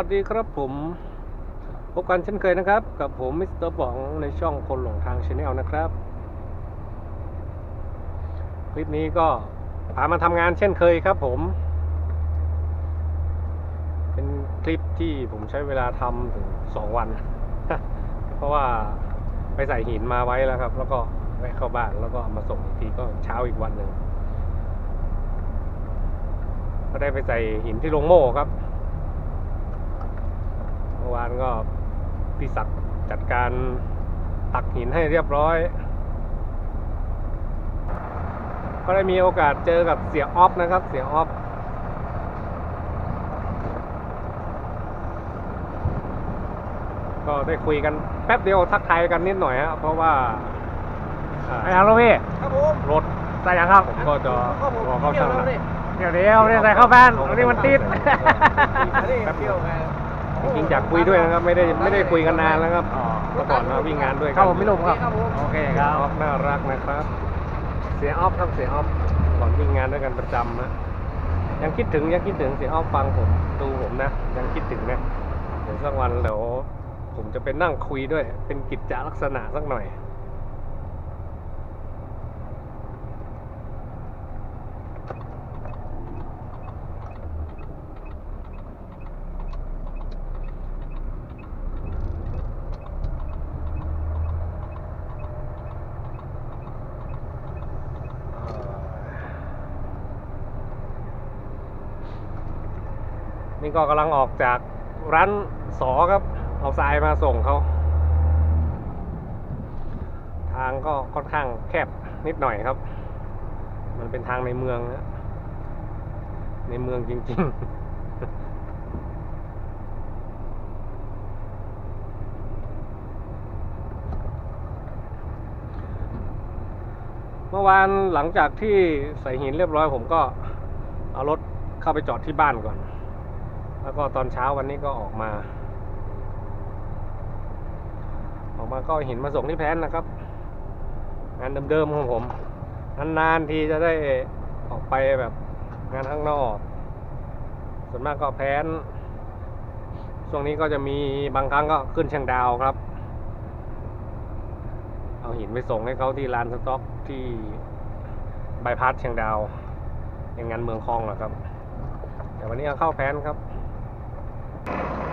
สวัสดีครับผมพบกันเช่นเคยนะครับ กับผมมิสเตอร์ป๋องในช่องคนหลงทางชาแนลนะครับ คลิปนี้ก็พามาทำงานเช่นเคยครับผม เป็นคลิปที่ผมใช้เวลาทำถึงสองวัน เพราะว่าไปใส่หินมาไว้แล้วครับ แล้วก็แวะเข้าบ้านแล้วก็มาส่งอีกทีก็เช้าอีกวันหนึ่งก็ได้ไปใส่หินที่โรงโม่ครับ มื่อวานก็พี่ศักดิ์จัดการตักหินให้เรียบร้อย ก็ได้มีโอกาสเจอกับเสียออฟนะครับ เสียออฟก็ได้คุยกันแป๊บเดียวทักทายกันนิดหน่อยฮะเพราะว่าอ่าไอ้ยังลูกพี่ครับผมรถใส่ยังครับผมก็จะรอเข้าช่างนะเดี๋ยวเดี๋ยวไม่ได้ใส่เข้าบ้านวันนี้มันติดอันนี้เที่ยวมา จริงๆอยากคุยด้วยนะครับไม่ได้ไม่ได้คุยกันนานแล้วครับเมื่อก่อนมาวิ่งงานด้วยกัเข้าผมไม่ลงครับครับผมโอเคคเสียรับออฟน่ารักนะครับ เสียออฟครับเสียออฟก่อนวิ่งงานด้วยกันประจำนะยังคิดถึงยังคิดถึงเสียออฟฟังผมดูผมนะยังคิดถึงนะเดี๋ยวสักวันเดี๋ยวผมจะไปนั่งคุยด้วย เป็นกิจจลักษณะสักหน่อย นี่ก็กำลังออกจากร้านสอครับ เอาทรายมาส่งเขา ทางก็ค่อนข้างแคบนิดหน่อยครับ มันเป็นทางในเมืองนะในเมืองจริง ๆเมื่อวานหลังจากที่ใส่หินเรียบร้อยผมก็เอารถเข้าไปจอดที่บ้านก่อน แล้วก็ตอนเช้าวันนี้ก็ออกมา ออกมาก็เหินมาส่งที่แพนนะครับ งานเดิมๆของผมนานๆทีจะได้ออกไปแบบงานข้างนอก ส่วนมากก็แพนช่วงนี้ก็จะมีบางครั้งก็ขึ้นเชียงดาวครับ เอาหินไปส่งให้เขาที่ลานสต็อกที่บายพาสเชียงดาวอย่างงานเมืองคลองเหรอครับ แต่วันนี้เข้าแพนครับ Thank you.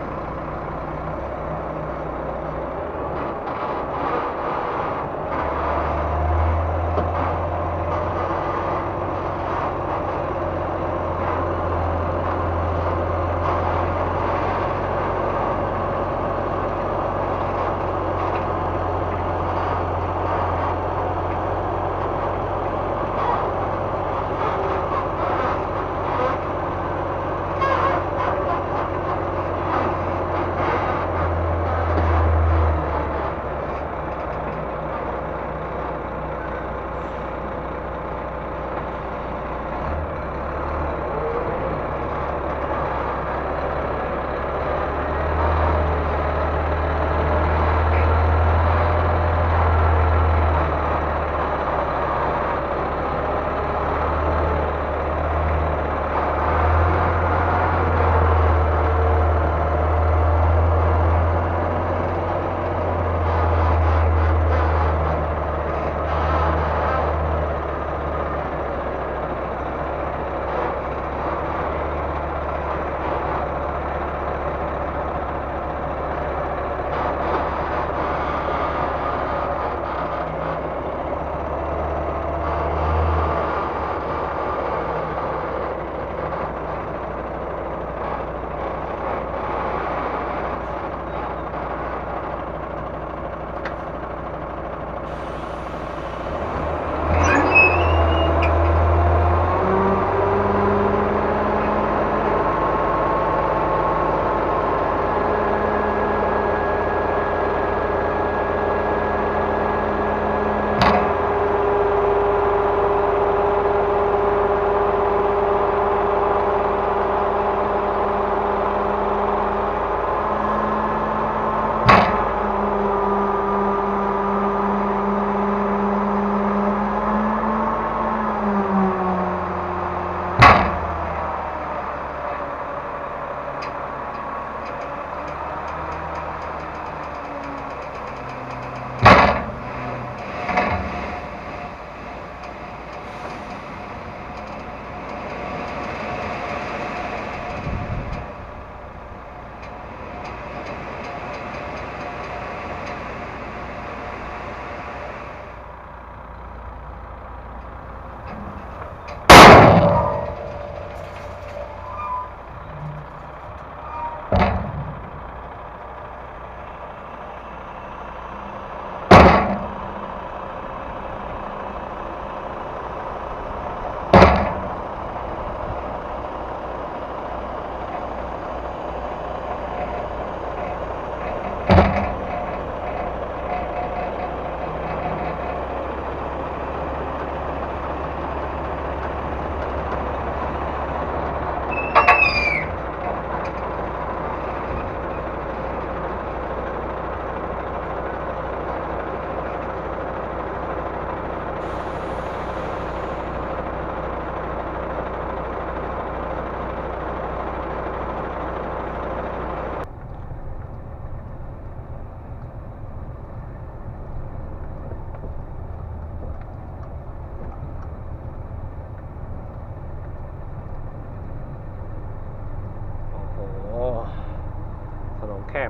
บ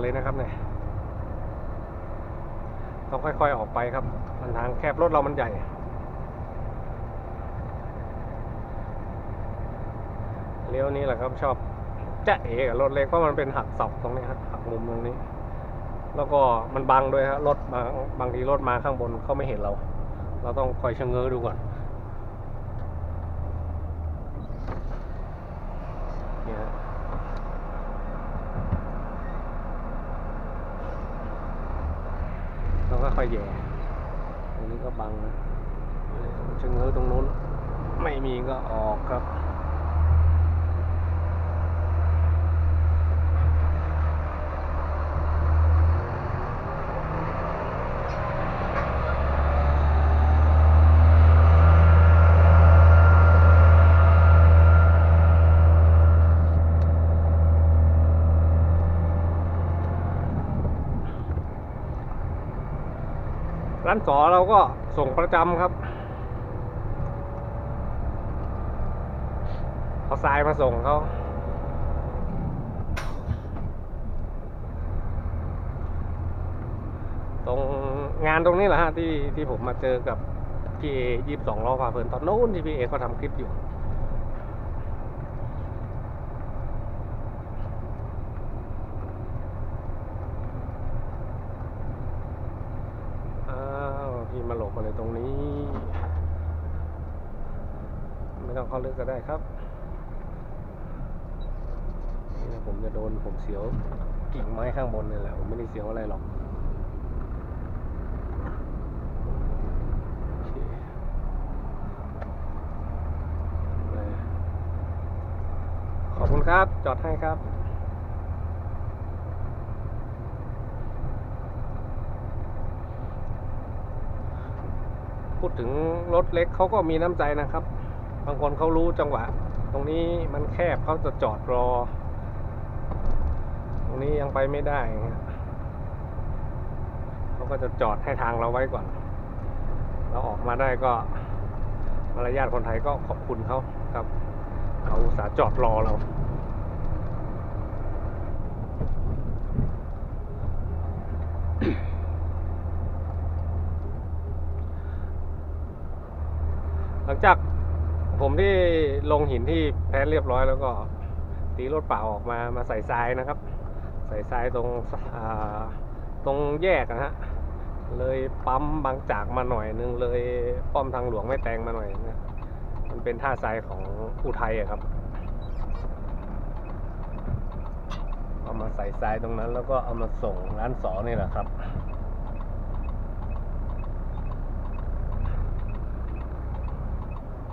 เลยนะครับเนี่ยต้องค่อย ๆ ออกไปครับ มันทางแคบรถเรามันใหญ่ เลี้ยวนี้แหละครับชอบจะเอกับรถเล็กเพราะมันเป็นหักศอกตรงนี้ครับหักมุมตรงนี้ แล้วก็มันบังด้วยฮะรถบางบางทีรถมาข้างบนเขาไม่เห็นเรา เราต้องคอยชะเง้อดูก่อนเนี่ยฮะเราก็ ค่อยแย่ตรงนี้ก็บังนะชะเง้อตรงนู้นไม่มีก็ออกครับ ร้านสอเราก็ส่งประจำครับเอาทรายมาส่งเขาตรงงานตรงนี้แหละฮะที่ที่ผมมาเจอกับพี่เอยี่สิบสองล้อพาเพลินตอนโน้นที่พี่เอเขาทำคลิปอยู่ อ้าวพี่มาหลบอะไรตรงนี้ ไม่ต้องเข้าลึ ก็ได้ครับ นี่นะผมจะโดนผมเสียวกิ่งไม้ข้างบนนี่แหละ ผมไม่ได้เสียวอะไรหรอกขอบคุณครับ จอดให้ครับพูดถึงรถเล็กเขาก็มีน้ำใจนะครับ บางคนเขารู้จังหวะ ตรงนี้มันแคบเขาจะจอดรอ ตรงนี้ยังไปไม่ได้เขาก็จะจอดให้ทางเราไว้ก่อน เราออกมาได้ก็มารยาทคนไทยก็ขอบคุณเขาครับเขาสาจอดรอเรา หลังจาก ผมที่ลงหินที่แพ้เรียบร้อยแล้วก็ตีรถเปล่าออกมามาใส่ทรายนะครับ ใส่ทรายตรงตรงแยกนะฮะเลยปั๊มบางจากมาหน่อยนึงเลยป้อมทางหลวงไม่แตงมาหน่อยนะมันเป็นท่าทรายของอุทัยอะครับเอามาใส่ทรายตรงนั้นแล้วก็เอามาส่งร้านสอนี่แหละครับ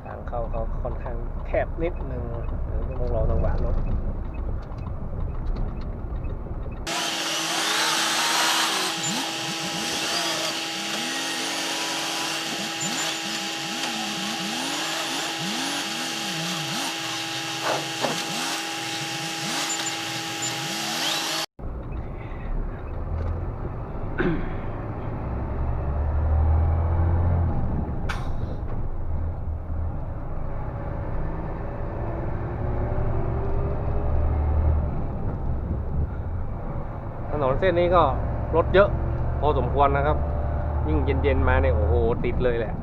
ทาง เขาเขาค่อนข้างแคบนิดนึงต้องรอจังหวะรถ นนเส้นนี้ก็รถเยอะ พอสมควรนะครับ ยิ่งเย็นๆมาเนี่ยโอ้โหติดเลยแหละ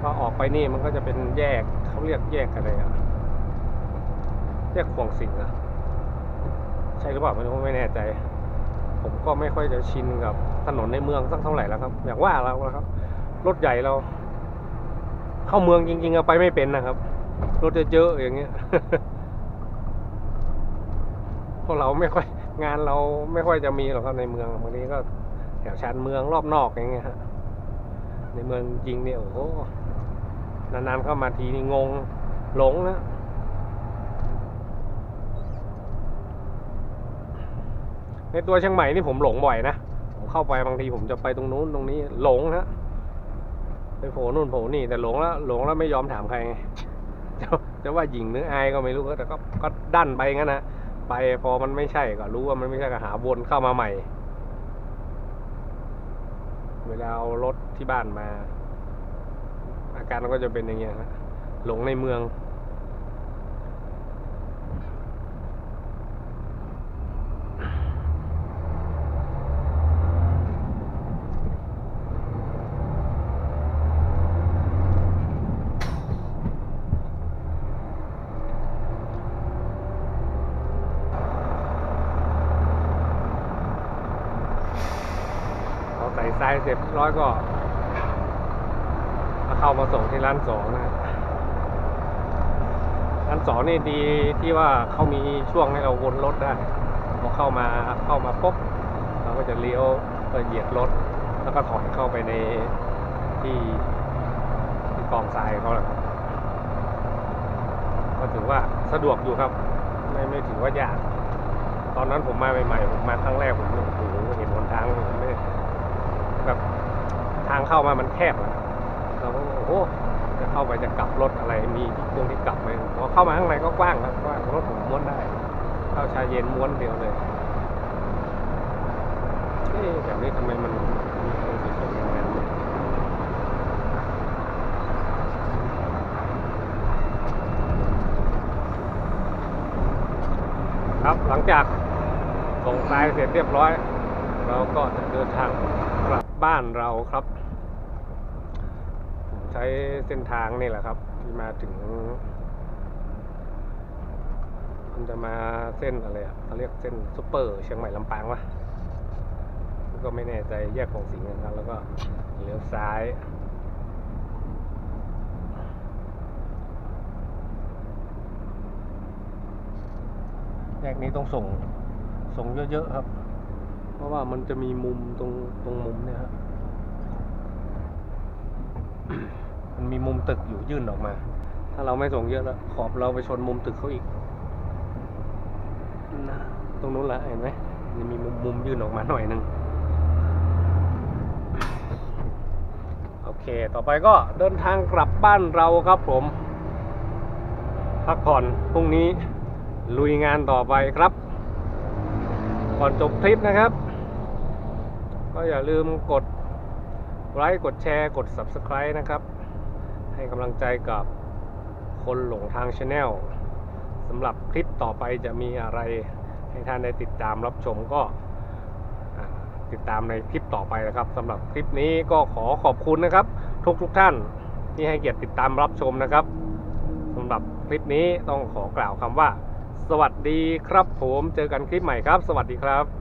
พอออกไปนี่มันก็จะเป็นแยกเขาเรียกแยกอะไรอะแยกขวงสิงอะใช่หรือเปล่าไม่รู้ไม่แน่ใจ ผมก็ไม่ค่อยจะชินกับถนนในเมืองสักเท่าไหร่แล้วครับ อย่างว่าเราแล้วครับ รถใหญ่เรา เข้าเมืองจริงๆเอาไปไม่เป็นนะครับ รถเยอะๆอย่างเงี้ย พวกเราไม่ค่อยงานเราไม่ค่อยจะมีหรอกครับในเมืองบางทีก็แถวชานเมืองรอบนอกอย่างเงี้ยฮะในเมืองจริงเนี่ยโอ้โหนานๆเข้ามาทีนี่งงหลงนะในตัวเชียงใหม่นี่ผมหลงบ่อยนะผมเข้าไปบางทีผมจะไปตรงนู้นตรงนี้หลงนะไปโผล่นู่นโผล่นี่แต่หลงแล้วหลงแล้วไม่ยอมถามใครไงจะจะว่าหญิงหรืออายก็ไม่รู้แต่ก็ก็ดันไปงั้นนะ ไปพอมันไม่ใช่ก็รู้ว่ามันไม่ใช่ก็หาวนเข้ามาใหม่ เวลาเอารถที่บ้านมา อาการก็จะเป็นอย่างเงี้ยฮะหลงในเมือง ใส่ ทรายเสร็จร้อยก็มาเข้ามาส่งที่ร้านสองนะร้านสองนี่ดีที่ว่าเขามีช่วงให้เราวนรถได้พอเข้ามาเข้ามาปุ๊บเราก็จะเลี้ยวเหยียดรถ แล้วก็ถอยเข้าไปในที่ที่กองทรายเขาแหละก็ถือว่าสะดวกอยู่ครับ ไม่ไม่ถือว่ายาก ตอนนั้นผมมาใหม่ๆผมมาครั้งแรกผมโอ้โหเห็นหนทางไม่างเข้ามามันแคบเราก็โอ้โหจะเข้าไปจะกลับรถอะไรมีที่โค้งที่กลับไหมพอเข้ามาข้างในก็กว้างครับกว้างรถผมม้วนได้ เข้าชาเย็นม้วนเดียวเลยเอ๊ะแบบนี้ทำไมมันมีอะไรสวยๆอย่างนั้นครับหลังจากส่งทรายเสร็จเรียบร้อย เราก็จะเดินทางกลับบ้านเราครับ ช้เส้นทางนี่แหละครับ ที่มาถึง มันจะมาเส้นอะไรอะเขาเรียกเส้นซุปเปอร์เชียงใหม่ลำปางวะก็ไม่แน่ใจแยกของสิงห์นะครับแล้วก็เลี้ยวซ้ายแยกนี้ต้องส่งส่งเยอะๆครับ เพราะว่ามันจะมีมุมตรงตรงมุมเนี่ยครับ มีมุมตึกอยู่ยื่นออกมา ถ้าเราไม่ส่งเยอะแล้วขอบเราไปชนมุมตึกเขาอีกนะตรงนู้นละเห็นไหมมีมุมมุมยื่นออกมาหน่อยหนึ่งโอเค ต่อไปก็เดินทางกลับบ้านเราครับผม พักผ่อนพรุ่งนี้ลุยงานต่อไปครับ ก่อนจบทริปนะครับ ก็อย่าลืมกดไลค์กดแชร์กด Subscribe นะครับ ให้กำลังใจกับคนหลงทางชาแนลสำหรับคลิปต่อไปจะมีอะไรให้ท่านได้ติดตามรับชมก็ติดตามในคลิปต่อไปนะครับสำหรับคลิปนี้ก็ขอขอบคุณนะครับ ทุกทุกท่านที่ให้เกียรติติดตามรับชมนะครับสำหรับคลิปนี้ต้องขอกล่าวคำว่า สวัสดีครับผมเจอกันคลิปใหม่ครับ สวัสดีครับ